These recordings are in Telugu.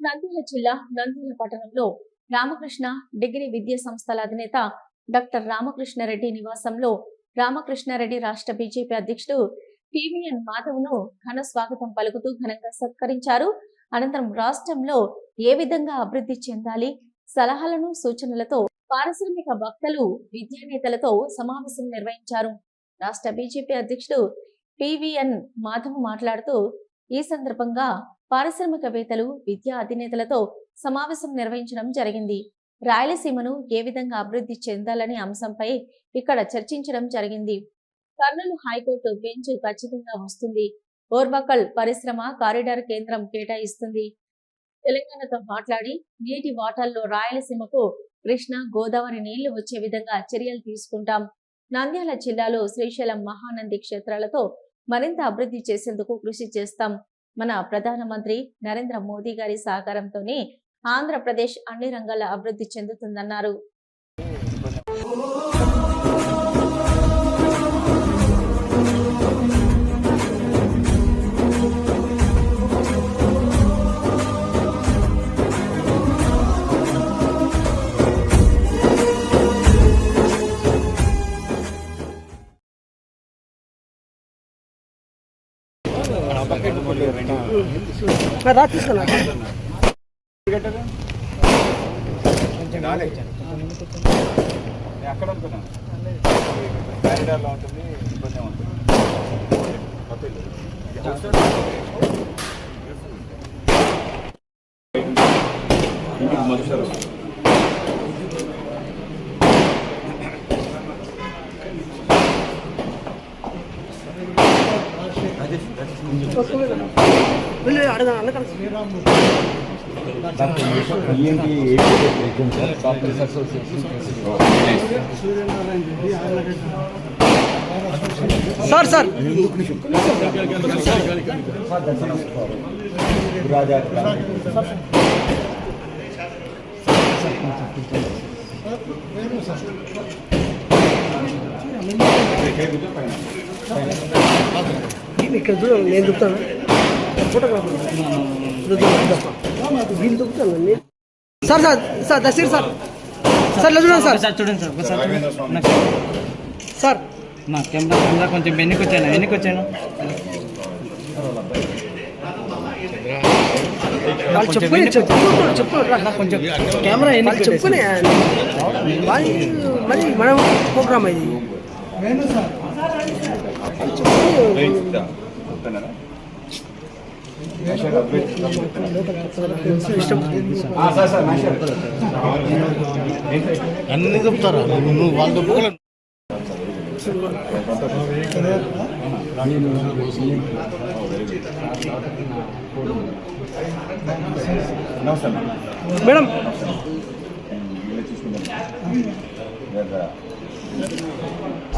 నంద్యాల జిల్లా నంద్యాల పట్టణంలో రామకృష్ణ డిగ్రీ విద్యా సంస్థల అధినేత డాక్టర్ రామకృష్ణారెడ్డి నివాసంలో రామకృష్ణారెడ్డి రాష్ట్ర బీజేపీ అధ్యక్షుడు పివిఎన్ మాధవ్ను ఘన స్వాగతం పలుకుతూ ఘనంగా సత్కరించారు. అనంతరం రాష్ట్రంలో ఏ విధంగా అభివృద్ధి చెందాలి సలహాలను సూచనలతో పారిశ్రామిక వక్తలు విద్యానేతలతో సమావేశం నిర్వహించారు. రాష్ట్ర బీజేపీ అధ్యక్షుడు పివిఎన్ మాధవ్ మాట్లాడుతూ ఈ సందర్భంగా పారిశ్రామికవేత్తలు విద్యా అధినేతలతో సమావేశం నిర్వహించడం జరిగింది. రాయలసీమను ఏ విధంగా అభివృద్ధి చెందాలనే అంశంపై ఇక్కడ చర్చించడం జరిగింది. కర్నూలు హైకోర్టు బెంచ్ ఖచ్చితంగా వస్తుంది. ఓర్బకల్ పరిశ్రమ కారిడార్ కేంద్రం కేటాయిస్తుంది. తెలంగాణతో మాట్లాడి నీటి వాటాల్లో రాయలసీమకు కృష్ణ గోదావరి నీళ్ళు వచ్చే విధంగా చర్యలు తీసుకుంటాం. నంద్యాల జిల్లాలో శ్రీశైలం మహానంది క్షేత్రాలతో మరింత అభివృద్ధి చేసేందుకు కృషి చేస్తాం. మన ప్రధానమంత్రి నరేంద్ర మోదీ గారి సహకారంతోనే ఆంధ్రప్రదేశ్ అన్ని రంగాల అభివృద్ధి చెందుతుందన్నారు. రా అక్కడ అనుకున్నాను కారిడార్లో ఉంటుంది ఇబ్బంది ఉంటుంది వెళ్ళి అడగా అన్న కలిసి సార్ సార్ ఇక్కడ చూడండి నేను దుక్కుతాను ఫోటోగ్రాఫర్. వీళ్ళు దుక్కుతాను నేను. సార్ సార్ సార్ దసీర్ సార్. సార్ చూడండి సార్. సార్ చూడండి సార్ ఒకసారి సార్. నా కెమెరా కెమెరా కొంచెం వెనక్కి వచ్చాను వెనక్కి వచ్చాను. వాళ్ళు చెప్పుకుని. కొంచెం కెమెరా వెనక్కి చెప్పుకుని మరి మనం ప్రోగ్రామ్ ఇది చెప్తున్నారా ఇష్టం సార్ సార్ నాషర్ అన్ని చెప్తారా? నువ్వు వాళ్ళు చెప్పుకోలేదు మేడం. చూసుకుంటాం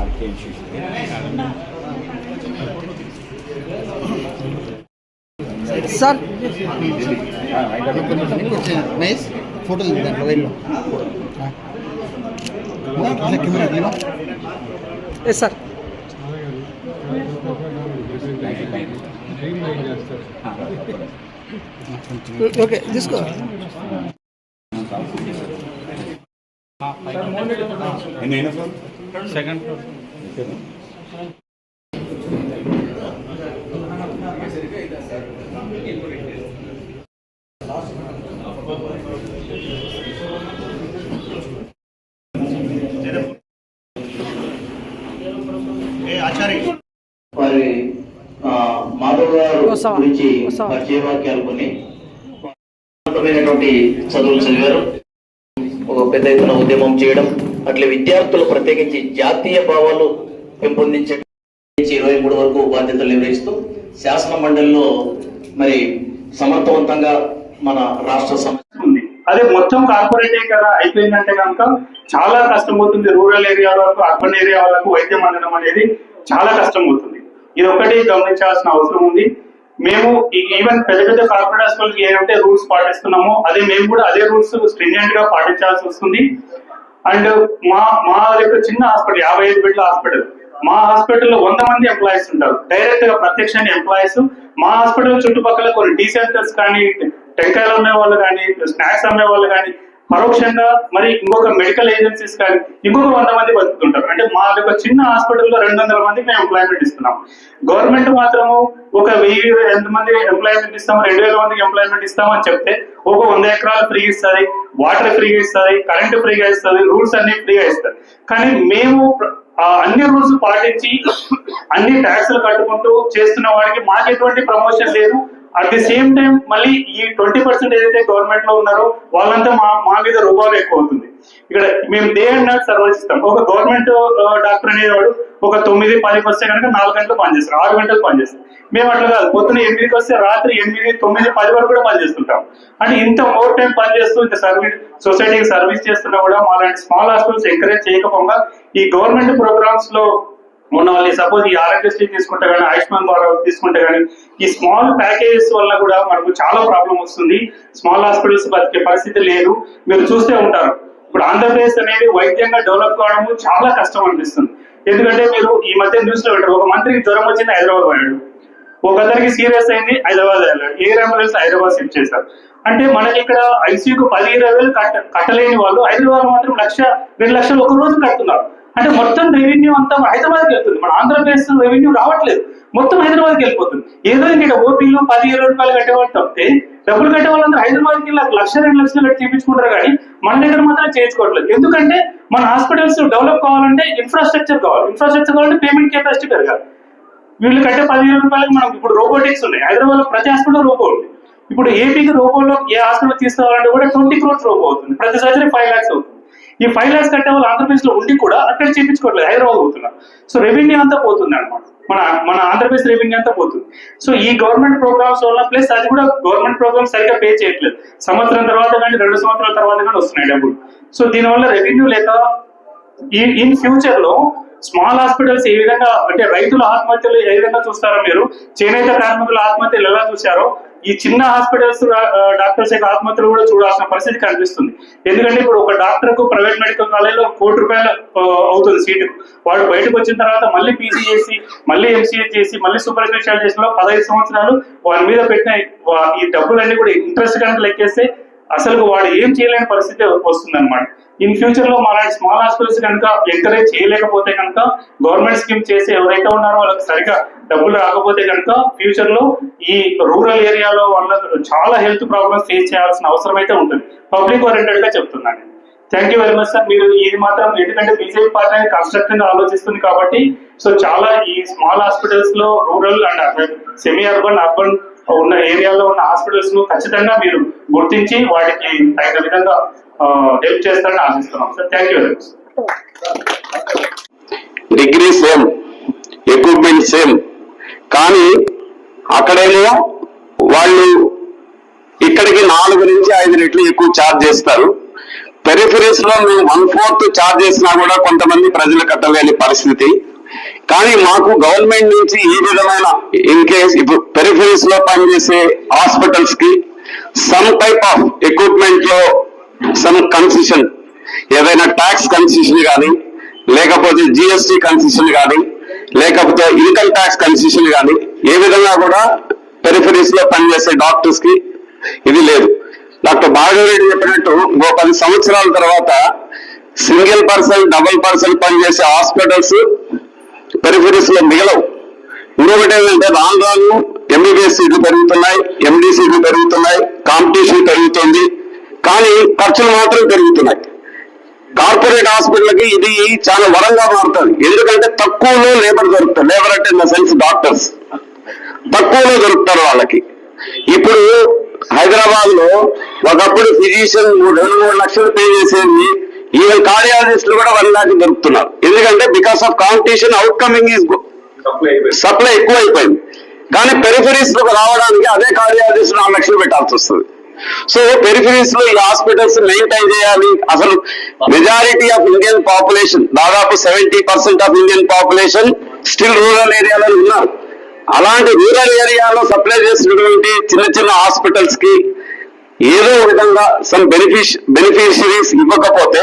ఆర్కే సార్ నైస్. ఫోటోలు దాంట్లో ఎస్ సార్. ఓకే తీసుకో. Second floor. వారి ఆ, మాధవ్ గారు వస్తావా? గురించి వస్తావా? పరిచయ వాక్యాలు కొన్ని ఉన్నతమైనటువంటి చదువులు చదివారు ఒక పెద్ద ఎత్తున ఉద్యమం చేయడం అట్లే విద్యార్థులు ప్రత్యేకించి జాతీయ భావాలు పెంపొందించే నుంచి ఇరవై మూడు వరకు బాధ్యతలు నిర్వహిస్తూ శాసన మండలిలో మరి సమర్థవంతంగా మన రాష్ట్ర సమస్య ఉంది. అదే మొత్తం కార్పొరేటే కదా అయిపోయిందంటే కనుక చాలా కష్టం అవుతుంది రూరల్ ఏరియా వరకు అర్బన్ ఏరియా వాళ్ళకు వైద్యం అందడం అనేది చాలా కష్టం అవుతుంది ఇది ఒకటి గమనించాల్సిన అవసరం ఉంది. మేము ఈవెన్ పెద్ద పెద్ద కార్పొరేట్ హాస్పిటల్కి ఏమంటే రూల్స్ పాటిస్తున్నామో అదే మేము కూడా అదే రూల్స్ స్ట్రింజెంట్గా పాటించాల్సి వస్తుంది. అండ్ మా మా యొక్క చిన్న హాస్పిటల్ యాభై ఐదు బెడ్ల హాస్పిటల్ మా హాస్పిటల్లో వంద మంది ఎంప్లాయీస్ ఉంటారు. డైరెక్ట్గా ప్రత్యక్ష ఎంప్లాయీస్. మా హాస్పిటల్ చుట్టుపక్కల కొన్ని టీ సెంటర్స్ కానీ టెంకాయలు అమ్మే వాళ్ళు కానీ స్నాక్స్ అమ్మే వాళ్ళు కానీ పరోక్షంగా మరి ఇంకొక మెడికల్ ఏజెన్సీస్ కానీ ఇంకొక వంద మంది బతుకుతుంటారు. అంటే మా యొక్క చిన్న హాస్పిటల్లో రెండు వందల మందికి మేము ఎంప్లాయ్మెంట్ ఇస్తున్నాం. గవర్నమెంట్ మాత్రము ఒక వెయ్యి ఎంత మంది ఎంప్లాయ్మెంట్ ఇస్తాం రెండు వేల మందికి ఎంప్లాయ్మెంట్ ఇస్తామని చెప్తే ఒక వంద ఎకరాలు ఫ్రీ ఇస్తుంది వాటర్ ఫ్రీగా ఇస్తుంది కరెంట్ ఫ్రీగా ఇస్తుంది రూల్స్ అన్ని ఫ్రీగా ఇస్తారు. కానీ మేము అన్ని రూల్స్ పాటించి అన్ని ట్యాక్స్లు కట్టుకుంటూ చేస్తున్న వాడికి మాకు ఎటువంటి ప్రమోషన్ లేదు. అట్ ది సేమ్ టైం మళ్ళీ ఈ ట్వంటీ పర్సెంట్ ఏదైతే గవర్నమెంట్లో ఉన్నారో వాళ్ళంతా మా మా మీద రూపాయలు ఎక్కువ అవుతుంది. ఇక్కడ మేము డే అండ్ నైట్ సర్వీస్ ఇస్తాం ఒక గవర్నమెంట్ డాక్టర్ అనేవాడు ఒక తొమ్మిది పదికి వస్తే కనుక నాలుగు గంటలు పనిచేస్తారు ఆరు గంటలు పనిచేస్తారు మేము అట్లా కాదు పొద్దున ఎనిమిదికి వస్తే రాత్రి ఎనిమిది తొమ్మిది పది వరకు కూడా పనిచేస్తుంటాం అంటే ఇంత ఓవర్ టైం పనిచేస్తూ ఇంత సర్వీస్ సొసైటీకి సర్వీస్ చేస్తున్నా కూడా మా లాంటి స్మాల్ హాస్పిటల్స్ ఎంకరేజ్ చేయకపోగా ఈ గవర్నమెంట్ ప్రోగ్రామ్స్లో ఉన్న వాళ్ళు సపోజ్ ఈ ఆరోగ్యశ్రీ తీసుకుంటే కానీ ఆయుష్మాన్ భారత్ తీసుకుంటే కానీ ఈ స్మాల్ ప్యాకేజెస్ వల్ల కూడా మనకు చాలా ప్రాబ్లం వస్తుంది. స్మాల్ హాస్పిటల్స్ బతికే పరిస్థితి లేదు. మీరు చూస్తే ఉంటారు. ఇప్పుడు ఆంధ్రప్రదేశ్ అనేది వైద్యంగా డెవలప్ కావడం చాలా కష్టం అనిపిస్తుంది. ఎందుకంటే మీరు ఈ మధ్య న్యూస్లో పెట్టారు ఒక మంత్రికి జ్వరం వచ్చింది హైదరాబాద్ వెళ్ళాడు ఒకరికి సీరియస్ అయింది హైదరాబాద్ వెళ్ళాడు. ఎయిర్ అంబులెన్స్ హైదరాబాద్ షిఫ్ట్ చేశారు. అంటే మనకి ఇక్కడ ఐసీయూకు పది ఇరవై వేలు కట్ట కట్టలేని వాళ్ళు హైదరాబాద్ మాత్రం లక్ష రెండు లక్షలు ఒక రోజు కడుతున్నారు. అంటే మొత్తం రెవెన్యూ అంతా హైదరాబాద్కి వెళ్తుంది. మన ఆంధ్రప్రదేశ్ రెవెన్యూ రావట్లేదు. మొత్తం హైదరాబాద్కి వెళ్ళిపోతుంది. ఏదో ఇక్కడ ఓపీలు పది ఇరవై రూపాయలు కట్టేవాళ్ళు తప్పితే డబ్బులు కట్టే వాళ్ళందరూ హైదరాబాద్కి వెళ్ళి లక్ష రెండు లక్షలు కట్టి చేయించుకుంటారు కానీ మన దగ్గర మాత్రం చేయించుకోవట్లేదు. ఎందుకంటే మన హాస్పిటల్స్ డెవలప్ కావాలంటే ఇన్ఫ్రాస్ట్రక్చర్ కావాలి. ఇన్ఫ్రాస్ట్రక్చర్ కావాలంటే పేమెంట్ కెపాసిటీ పెరగాలి. వీళ్ళు కట్టే పదిహేను రూపాయలకి మనకు ఇప్పుడు రోబోటిక్స్ ఉన్నాయి. హైదరాబాద్లో ప్రతి హాస్పిటల్ రోబో ఉంది. ఇప్పుడు ఏపీకి రోబోలో ఏ హాస్పిటల్ తీసుకోవాలంటే కూడా ట్వంటీ క్రోర్స్ రోబో అవుతుంది. ప్రతి సర్జరీ ఫైవ్ లాక్స్ అవుతుంది. ఈ ఫైవ్ ల్యాక్స్ కట్టే వాళ్ళు ఆంధ్రప్రదేశ్లో ఉండి కూడా అక్కడ చేయించుకోవట్లేదు హైదరాబాద్ పోతున్నారు సో రెవెన్యూ అంతా పోతుంది అనమాట మన మన ఆంధ్రప్రదేశ్ రెవెన్యూ అంతా పోతుంది. సో ఈ గవర్నమెంట్ ప్రోగ్రామ్స్ వల్ల ప్లస్ అది కూడా గవర్నమెంట్ ప్రోగ్రామ్స్ సరిగ్గా పే చేయట్లేదు. సంవత్సరం తర్వాత కానీ రెండు సంవత్సరాల తర్వాత కానీ వస్తున్నాయి డబ్బులు. సో దీనివల్ల రెవెన్యూ లేక ఈ ఇన్ ఫ్యూచర్లో స్మాల్ హాస్పిటల్స్ ఏ విధంగా అంటే రైతుల ఆత్మహత్యలు ఏ విధంగా చూస్తారో మీరు? చేనేత కార్మికుల ఆత్మహత్యలు ఎలా చూశారో? ఈ చిన్న హాస్పిటల్స్ డాక్టర్స్ యొక్క ఆత్మహత్యలు కూడా చూడాల్సిన పరిస్థితి కనిపిస్తుంది. ఎందుకంటే ఇప్పుడు ఒక డాక్టర్కు ప్రైవేట్ మెడికల్ కాలేజ్లో కోటి రూపాయలు అవుతుంది సీటు. వాడు బయటకు వచ్చిన తర్వాత మళ్ళీ పీజీ చేసి మళ్ళీ ఎంసీఏ చేసి మళ్ళీ సూపర్ స్పెషాలిటీస్లో పదహైదు సంవత్సరాలు వారి మీద పెట్టిన ఈ డబ్బులన్నీ కూడా ఇంట్రెస్ట్ కనుక లెక్కేస్తే అసలు వాడు ఏం చేయలేని పరిస్థితి వస్తుంది అనమాట ఇన్ ఫ్యూచర్లో మన స్మాల్ హాస్పిటల్స్ కనుక ఎంకరేజ్ చేయలేకపోతే కనుక గవర్నమెంట్ స్కీమ్ చేసి ఎవరైతే ఉన్నారో వాళ్ళకి సరిగా డబ్బులు రాకపోతే కనుక ఫ్యూచర్లో ఈ రూరల్ ఏరియాలో వాళ్ళ చాలా హెల్త్ ప్రాబ్లమ్స్ ఫేస్ చేయాల్సిన అవసరం అయితే ఉంటుంది. పబ్లిక్ ఓరియంటెడ్గా చెప్తున్నాను. Thank you very much sir మీరు ఇది మాత్రం ఎందుకంటే బీజేపీ పార్టీ కన్స్ట్రక్టివ్గా ఆలోచిస్తుంది కాబట్టి సో చాలా ఈ స్మాల్ హాస్పిటల్స్లో rural and semi urban urban ఉన్న ఏరియాలో ఉన్న హాస్పిటల్స్ను ఖచ్చితంగా మీరు గుర్తించి వాటికి తగిన విధంగా హెల్ప్ చేస్తారని ఆశిస్తున్నాం. Sir thank you very much degree same equipment same కానీ అక్కడేమో వాళ్ళు ఇక్కడికి నాలుగు నుంచి ఐదు రెట్లు ఎక్కువ ఛార్జ్ చేస్తారు. పెరిఫరీస్లో మేము వన్ ఫోర్త్ ఛార్జ్ చేసినా కూడా కొంతమంది ప్రజలు కట్టలేని పరిస్థితి. కానీ మాకు గవర్నమెంట్ నుంచి ఈ విధమైన ఇన్ కేస్ ఇప్పుడు పెరిఫరీస్లో పనిచేసే హాస్పిటల్స్కి సమ్ టైప్ ఆఫ్ ఎక్విప్మెంట్లో సమ్ కన్సెషన్ ఏదైనా ట్యాక్స్ కన్సెషన్ కానీ లేకపోతే జిఎస్టి కన్సెషన్ కానీ లేకపోతే ఇన్కమ్ ట్యాక్స్ కన్సెషన్ కానీ ఏ విధంగా కూడా పెరిఫరీస్లో పనిచేసే డాక్టర్స్కి ఇది లేదు. డాక్టర్ భాగవరెడ్డి చెప్పినట్టు ఇంకో పది సంవత్సరాల తర్వాత సింగిల్ పర్సన్ డబుల్ పర్సన్ పనిచేసే హాస్పిటల్స్ పెరిఫరీస్లో మిగలవు. ఇంకొకటి ఏంటంటే రాను రాను ఎంబీబీఎస్ సీట్లు పెరుగుతున్నాయి ఎండి సీట్లు పెరుగుతున్నాయి కాంపిటీషన్ పెరుగుతుంది. కానీ ఖర్చులు మాత్రం పెరుగుతున్నాయి. కార్పొరేట్ హాస్పిటల్కి ఇది చాలా వరంగా మారుతుంది. ఎందుకంటే తక్కువలో లేబర్ దొరుకుతారు లేబర్ అంటే ఇన్ ద సెన్స్ డాక్టర్స్. తక్కువలో దొరుకుతారు వాళ్ళకి. ఇప్పుడు హైదరాబాద్లో ఒకప్పుడు ఫిజిషియన్ రెండు మూడు లక్షలు పే చేసేది ఈవెన్ కార్డియాలజిస్టులు కూడా వన్ లాక్ దొరుకుతున్నారు. ఎందుకంటే because of competition out coming is supply ఎక్కువ అయిపోయింది కానీ పెరిఫరీస్లో రావడానికి అదే కార్డియాలజిస్ట్ నాలుగు లక్షలు పెట్టాల్సి వస్తుంది. సో పెరిఫరీస్లో ఈ హాస్పిటల్స్ మెయింటైన్ చేయాలి. అసలు మెజారిటీ ఆఫ్ ఇండియన్ పాపులేషన్ దాదాపు seventy percent of Indian population still rural ఏరియాలో ఉన్నారు. అలాంటి రూరల్ ఏరియాలో సప్లై చేసినటువంటి చిన్న చిన్న హాస్పిటల్స్కి ఏదో విధంగా సమ్ బెనిఫిష్ బెనిఫిషరీస్ ఇవ్వకపోతే